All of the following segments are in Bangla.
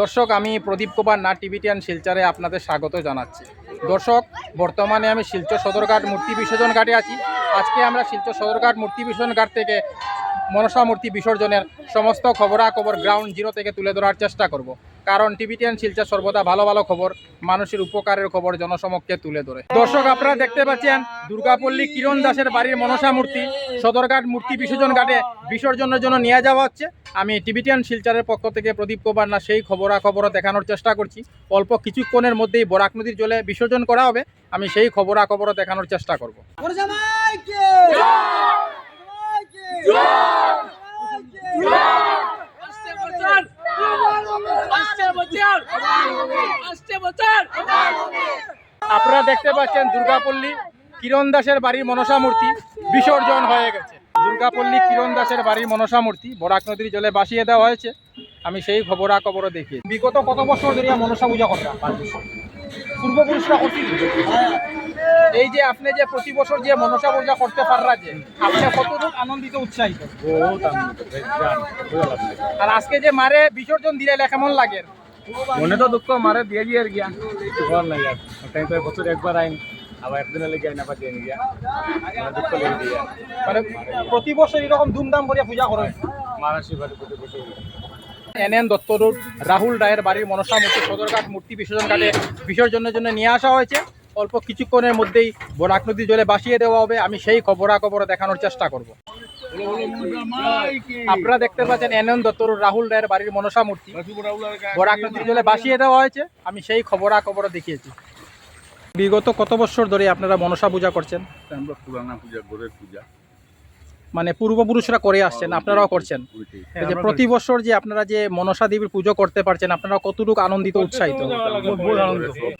দর্শক, আমি প্রদীপ কুমার, না টিভিটিয়ান শিলচরে আপনাদের স্বাগত জানাচ্ছি। দর্শক, বর্তমানে আমি শিলচর সদরঘাট মূর্তি বিসর্জন ঘাটে আছি। আজকে আমরা শিলচর সদরঘাট মূর্তি বিসর্জন ঘাট থেকে মনসা মূর্তি বিসর্জনের সমস্ত খবরাখবর গ্রাউন্ড জিরো থেকে তুলে ধরার চেষ্টা করব। কারণ টিভিটিয়ান শিলচর সর্বদা ভালো ভালো খবর, মানুষের উপকারের খবর জনসমক্ষে তুলে ধরে। দর্শক, আপনারা দেখতে পাচ্ছেন দুর্গাপল্লী কিরণ দাসের বাড়ির মনসা মূর্তি। সদরঘাট মূর্তি বিসর্জন ঘাটে বিসর্জনের জন্য নিয়ে যাওয়া হচ্ছে। আমি টিভিটিয়ান শিলচারের পক্ষ থেকে প্রদীপ কুমার না সেই খবরাখবর দেখানোর চেষ্টা করছি। অল্প কিছুক্ষণের মধ্যেই বরাক নদীর জলে বিসর্জন করা হবে। আমি সেই খবরাখবর দেখানোর চেষ্টা করব আসছে বছর আসছে বছর। আসছে বছর। আপনারা দেখতে পাচ্ছেন দুর্গাপল্লী কিরণ দাসের বাড়ির মনসা মূর্তি বিসর্জন হয়ে গেছে। দুর্গাপল্লী কিরণ দাসের বাড়ির মনসা মূর্তি বরাক নদীর জলে বাসিয়ে দেওয়া হয়েছে। আমি সেই খবরা খবরও দেখি বিগত কত বছর ধরে মনসা পূজা করতাম পূর্বপুরুষরা করছিল এই যে আপনি যে প্রতি বছর যে মনসা পূজা করতে পাররা যে আপনি কতটুকু আনন্দিত উৎসাহিত? আর আজকে যে মারে বিসর্জন দিলে কেমন লাগে? মনে তো দুঃখ মারে দিয়ে দিয়ে আর গিয়া। কিছু করার নাই আর। তাই তো বছর একবার আইন আবার একদিনের লেগে আইন আবার দিয়ে গিয়া। দুঃখ লেগে দিয়ে মানে প্রতি বছর এরকম ধুমধাম করে পূজা করে মারা শিবারে প্রতি বছর N N Dutta road Rahul রায়ের বাড়ির মনসা মূর্তি সদরঘাট মূর্তি বিসর্জন ঘাটে বিসর্জনের জন্য নিয়ে আসা হয়েছে। অল্প কিছুক্ষণের মধ্যেই বরাক নদী জলে বাসিয়ে দেওয়া হবে। আমি সেই খবরাখবর দেখানোর চেষ্টা করব। আপনারা দেখতে পাচ্ছেন N N Dutta road Rahul রায়ের বাড়ির মনসা মূর্তি। বরাক জলে ভাসিয়ে দেওয়া হয়েছে। আমি সেই খবরাখবর দেখিয়েছি। বিগত কত বছর ধরে আপনারা মনসা পূজা করছেন? আমরা পুরানা পূজা ঘরের পূজা। মানে পূর্বপুরুষরা করে আসছেন আপনারাও করছেন? যে প্রতি বছর যে আপনারা যে মনসা দেবীর পুজো করতে পারছেন আপনারা কতটুকু আনন্দিত উৎসাহিত?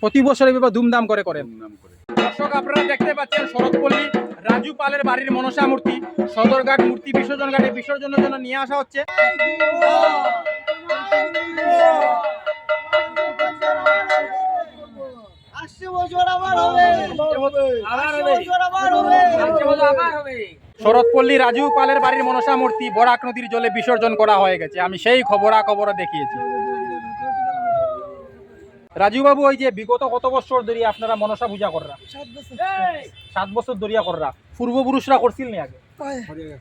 প্রতি বছর এভাবে ধুমধাম করে করেন। দর্শক আপনারা দেখতে পাচ্ছেন শরৎপল্লী। রাজু পালের বাড়ির মনসা মূর্তি সদরঘাট মূর্তি বিসর্জন ঘাটে বিসর্জনের জন্য নিয়ে আসা হচ্ছে। শরৎপল্লী রাজু পালের বাড়ির মনসা মূর্তি বরাক নদীর জলে বিসর্জন করা হয়ে গেছে। আমি সেই খবরাখবর দেখিয়েছি। রাজু বাবু ওই যে বিগত কত বছর ধরে আপনারা মনসা পূজা কররা সাত বছর ধরিয়া কররা পূর্বপুরুষরা করছিল নি আগে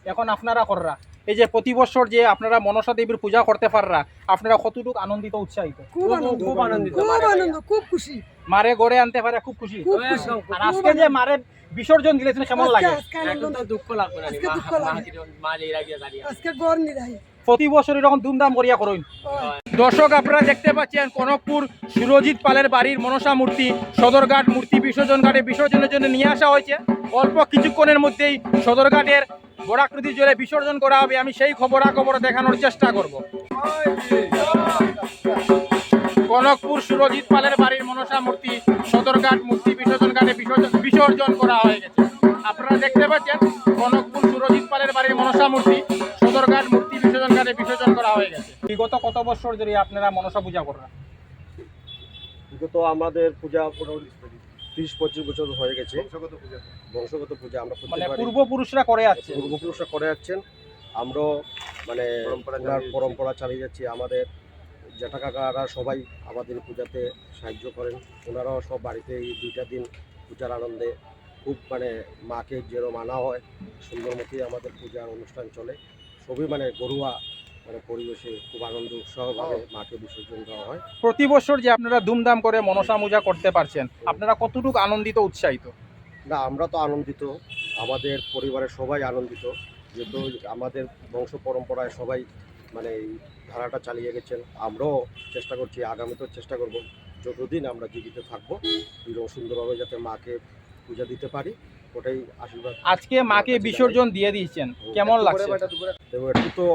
এখন আপনারা কররা এই যে প্রতি বছর যে আপনারা মনসা দেবীর পূজা করতে পাররা আপনারা কতটুকু আনন্দিত উৎসাহিত খুব আনন্দ খুব আনন্দিত খুব আনন্দ খুব খুশি মারে গড়ে আনতে পারে খুব খুশি আর আজকে যে মারে বিসর্জন দিলেছেন কেমন লাগে দুঃখ লাগবে আজকে দুঃখ লাগে। মা লেরা গিয়ে দাঁড়িয়ে আজকে গড় নিরাই প্রতি বছর এরকম ধুমধাম করিয়া করুন দর্শক, আপনারা দেখতে পাচ্ছেন কনকপুর সুরজিৎ পালের বাড়ির মনসা মূর্তি, সদরঘাট মূর্তি বিসর্জন ঘাটে বিসর্জনের জন্য নিয়ে আসা হয়েছে। অল্প কিছুক্ষণের মধ্যেই সদরঘাটের বরাক জলে বিসর্জন করা হবে। আমি সেই খবরাখবর দেখানোর চেষ্টা করব। কনকপুর সুরজিৎ পালের বাড়ির মনসা মূর্তি, সদরঘাট মূর্তি বিসর্জন ঘাটে বিসর্জন বিসর্জন করা হয়ে গেছে। আপনারা দেখতে পাচ্ছেন কনকপুর সুরজিৎ পালের বাড়ির মনসা মূর্তি, সদরঘাট মূর্তি ঘাটে বিসর্জন করা হয়ে গেছে। বিগত কত বছর ধরে আপনারা মনসা পূজা করেন? বিগত আমাদের পূজা তিরিশ পঁচিশ বছর হয়ে গেছে। বংশগত পূজা। আমরা মানে পূর্বপুরুষরা করে আসছে পূর্বপুরুষরা করে যাচ্ছেন। আমরাও মানে পরম্পরা চালিয়ে যাচ্ছি। আমাদের জ্যাঠা কাকারা সবাই আমাদের পূজাতে সাহায্য করেন। ওনারাও সব বাড়িতে এই দুইটা দিন পূজার আনন্দে খুব মানে মাকে যেরকম আনা হয়। সুন্দরমতি আমাদের পূজার অনুষ্ঠান চলে। সবই মানে গরুয়া মানে পরিবেশে খুব আনন্দ উৎসাহভাবে মাকে বিসর্জন দেওয়া হয়। প্রতি বছর যে আপনারা ধুমধাম করে মনসা পূজা করতে পারছেন আপনারা কতটুকু আনন্দিত উৎসাহিত? না আমরা তো আনন্দিত। আমাদের পরিবারের সবাই আনন্দিত। যেহেতু আমাদের বংশ পরম্পরায় সবাই মানে এই ধারাটা চালিয়ে গেছেন আমরাও চেষ্টা করছি আগামীতেও চেষ্টা করব। যতদিন আমরা জীবিত থাকব সুন্দরভাবে যাতে মাকে পূজা দিতে পারি ওটাই আশীর্বাদ। আজকে মাকে বিসর্জন দিয়ে দিয়েছেন। কেমন লাগছে? তো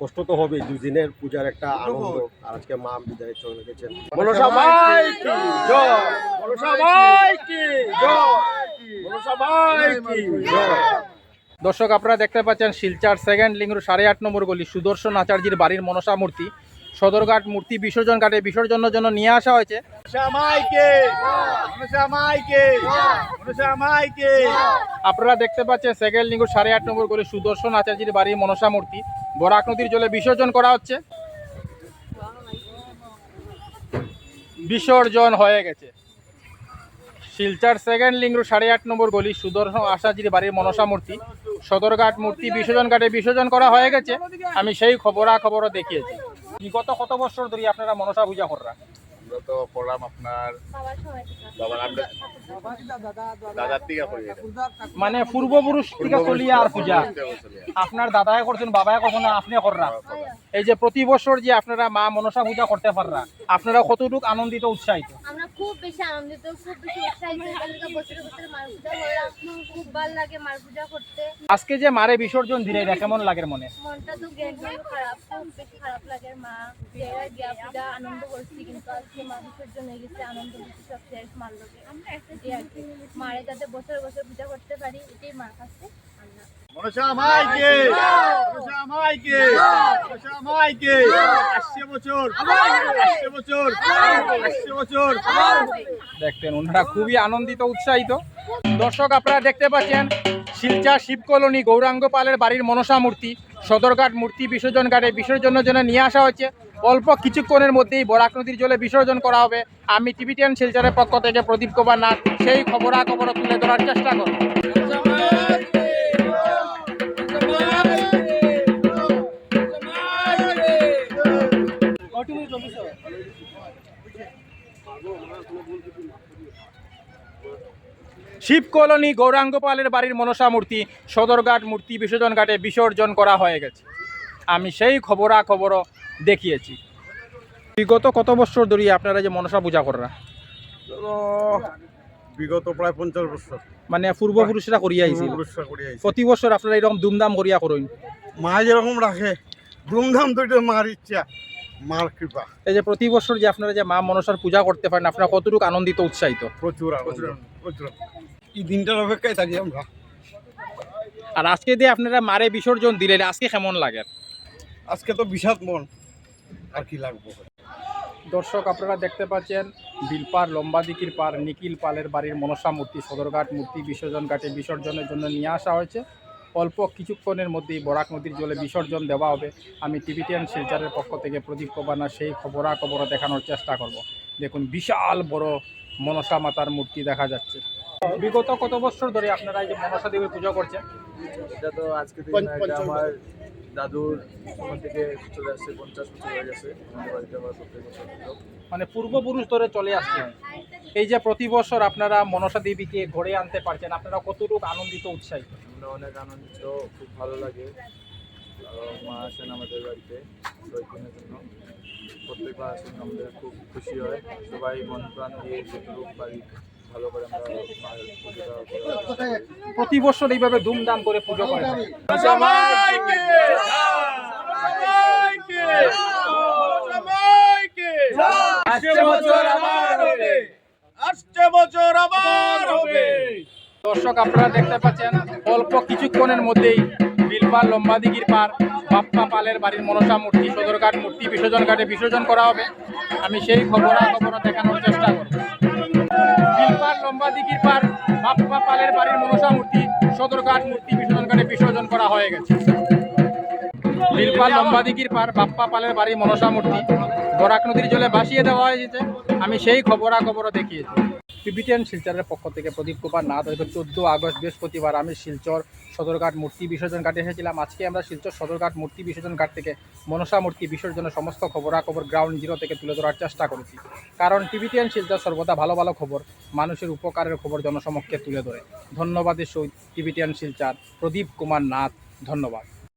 কষ্ট তো হবে দুদিনের পূজার একটা আনন্দ। আর আজকে মা বিদায় চলে গেছেন। মনসা সবাই কি? জয়। কি? জয়। কি? জয়। দর্শক আপনারা দেখতে পাচ্ছেন শিলচার সেকেন্ড লিঙ্গ সাড়ে আট নম্বর গলি সুদর্শন আচার্যের বাড়ির মনসা মূর্তি সদরঘাট মূর্তি বিসর্জন ঘাটে বিসর্জনের জন্য নিয়ে আসা হয়েছে। আপনারা দেখতে পাচ্ছেন সেকেন্ড লিঙ্গুর সাড়ে আট নম্বর গলি সুদর্শন আচার্যের বাড়ির মনসা মূর্তি। বরাক নদীর জলে বিসর্জন করা হচ্ছে। বিসর্জন হয়ে গেছে। শিলচার সেকেন্ড লিঙ্গ সাড়ে আট নম্বর গলি সুদর্শন আশাজির বাড়ির মনসা মূর্তি। সদরঘাট মূর্তি বিসর্জন ঘাটে বিসর্জন করা হয়ে গেছে। আমি সেই খবরা খবরও দেখিয়েছি। বিগত কত বছর ধরে আপনারা মনসা পূজা করা আমরা তো পড়লাম আপনার বাবার আমরা দাদার থেকে করি মানে পূর্বপুরুষ থেকে চলিয়ে আর পূজা। আপনার দাদাই করছেন বাবায় করছেন না আপনি কররা। এই যে প্রতি বছর যে আপনারা মা মনসা পূজা করতে পাররা আপনারা কতটুক আনন্দিত উৎসাহিত? আমরা খুব বেশি আনন্দিত খুব বেশি উৎসাহিত। বছরে বছরে মার পূজা খুব ভালো লাগে মার পূজা করতে। আজকে যে মারে বিসর্জন দিলে এটা কেমন লাগে মনে? মনটা তো খারাপ খুব বেশি খারাপ লাগে। মা গিয়া পূজা আনন্দ করছি কিন্তু আজকে মা বিসর্জন গেছে আনন্দ বেশি সব শেষ মার লোকে এটাই আর কি মারে যাতে বছর বছর পূজা করতে পারি এটাই মার কাছে। মনসা মাইকে মনসা মাইকে মনসা মাইকে আসছে বছর আসছে বছর আসছে বছর। দেখতেন ওনারা খুবই আনন্দিত উৎসাহিত। দর্শক আপনারা দেখতে পাচ্ছেন শিলচা শিব কলোনি গৌরাঙ্গ পালের বাড়ির মনসা মূর্তি সদরঘাট মূর্তি বিসর্জন ঘাটে বিসর্জনের জন্য নিয়ে আসা হচ্ছে অল্প কিছুক্ষণের মধ্যেই বরাক নদীর জলে বিসর্জন করা হবে। আমি টিভিটিয়ান শিলচরের পক্ষ থেকে প্রদীপ কুমার নাথ, সেই খবরাখবর তুলে ধরার চেষ্টা করব। শিব কলোনি গৌরাঙ্গ পালের বাড়ির মনসা মূর্তি, সদরঘাট মূর্তি বিসর্জন ঘাটে বিসর্জন করা হয়ে গেছে। আমি সেই খবরা খবরও দেখিয়েছি। বিগত কত বছর ধরে আপনারা যে মনসা পূজা করা বিগত প্রায় পঞ্চাশ বছর। মানে পূর্বপুরুষরা করিয়া আইছিল। প্রতি বছর আপনারা এরকম ধুমধাম করিয়া করুন? মা যেরকম রাখে ধুমধাম তো মার ইচ্ছা মার কৃপা। এই যে প্রতি বছর যে আপনারা যে মা মনসার পূজা করতে পারেন আপনারা কতটুকু আনন্দিত উৎসাহিত? প্রচুর প্রচুর এই দিনটার অপেক্ষায় থাকি আমরা। আর আজকে দিয়ে আপনারা মারে বিসর্জন দিলেন আজকে কেমন লাগে? আজকে তো বিষাদ মন। আর কি লাগবো? দর্শক আপনারা দেখতে পাচ্ছেন বিলপার লম্বাদিকির পার নিখিল পালের বাড়ির মনসা মূর্তি সদরঘাট মূর্তি বিসর্জন ঘাটে বিসর্জনের জন্য নিয়ে আসা হয়েছে। অল্প কিছুক্ষণের মধ্যেই বরাক নদীর জলে বিসর্জন দেওয়া হবে। আমি টিভিটিয়ান শিলচারের পক্ষ থেকে প্রদীপ কবানা সেই খবরাখবর দেখানোর চেষ্টা করব। দেখুন বিশাল বড় মনসা মাতার মূর্তি দেখা যাচ্ছে। বিগত কত বছর ধরে আপনারা এই যে মনসা দেবীর পুজো করছেন? এটা তো আজকে আমার দাদুর সময় থেকে চলে আসছে পঞ্চাশ বছর হয়ে গেছে আমাদের বাড়িতে আমার প্রত্যেক বছর পুজো। মানে পূর্বপুরুষ ধরে চলে আসছে। এই যে প্রতি বছর আপনারা মনসা দেবীকে ঘরে আনতে পারছেন আপনারা কতটুকু আনন্দিত উৎসাহিত? আমরা অনেক আনন্দিত খুব ভালো লাগে। মা আসেন আমাদের বাড়িতে কয়েকদিনের জন্য। প্রত্যেকবার আসেন আমাদের খুব খুশি হয়। সবাই মন প্রাণ দিয়ে যেটুকু পারি ভালো করে করি। প্রতি বছর এইভাবে ধুমধাম করে পুজো করে থাকেন। আসছে বছর আবার হবে। আসছে বছর আবার হবে। দর্শক আপনারা দেখতে পাচ্ছেন অল্প কিছুক্ষণের মধ্যেই বিলপাল লম্বাদিগির পার বাপ্পা পালের বাড়ির মনসা মূর্তি সদরঘাট মূর্তি বিসর্জন ঘাটে বিসর্জন করা হবে। আমি সেই খবরা খবর দেখানোর চেষ্টা করব। লম্বাদিগির পার বাপ্পা পালের বাড়ির মনসা মূর্তি, সদরঘাট মূর্তি বিসর্জন ঘাটে বিসর্জন করা হয়ে গেছে। নীলপাল লম্বাদিগির পার বাপ্পা পালের বাড়ির মনসা মূর্তি, বরাক নদীর জলে ভাসিয়ে দেওয়া হয়েছে। আমি সেই খবরা খবরও দেখিয়েছি। পিবিটিএন শিলচরের পক্ষ থেকে প্রদীপ কুমার নাথ, হয়তো চোদ্দ আগস্ট বৃহস্পতিবার আমি শিলচর সদরঘাট মূর্তি বিসর্জন ঘাটে এসেছিলাম। আজকে আমরা শিলচর সদরঘাট মূর্তি বিসর্জন ঘাট থেকে মনসা মূর্তি বিসর্জনের সমস্ত খবরাখবর গ্রাউন্ড জিরো থেকে তুলে ধরার চেষ্টা করেছি। কারণ টিভিটিএন শিলচর সর্বদা ভালো ভালো খবর, মানুষের উপকারের খবর জনসমক্ষে তুলে ধরে। ধন্যবাদের সহিত টিভিটিএন শিলচর, প্রদীপ কুমার নাথ, ধন্যবাদ।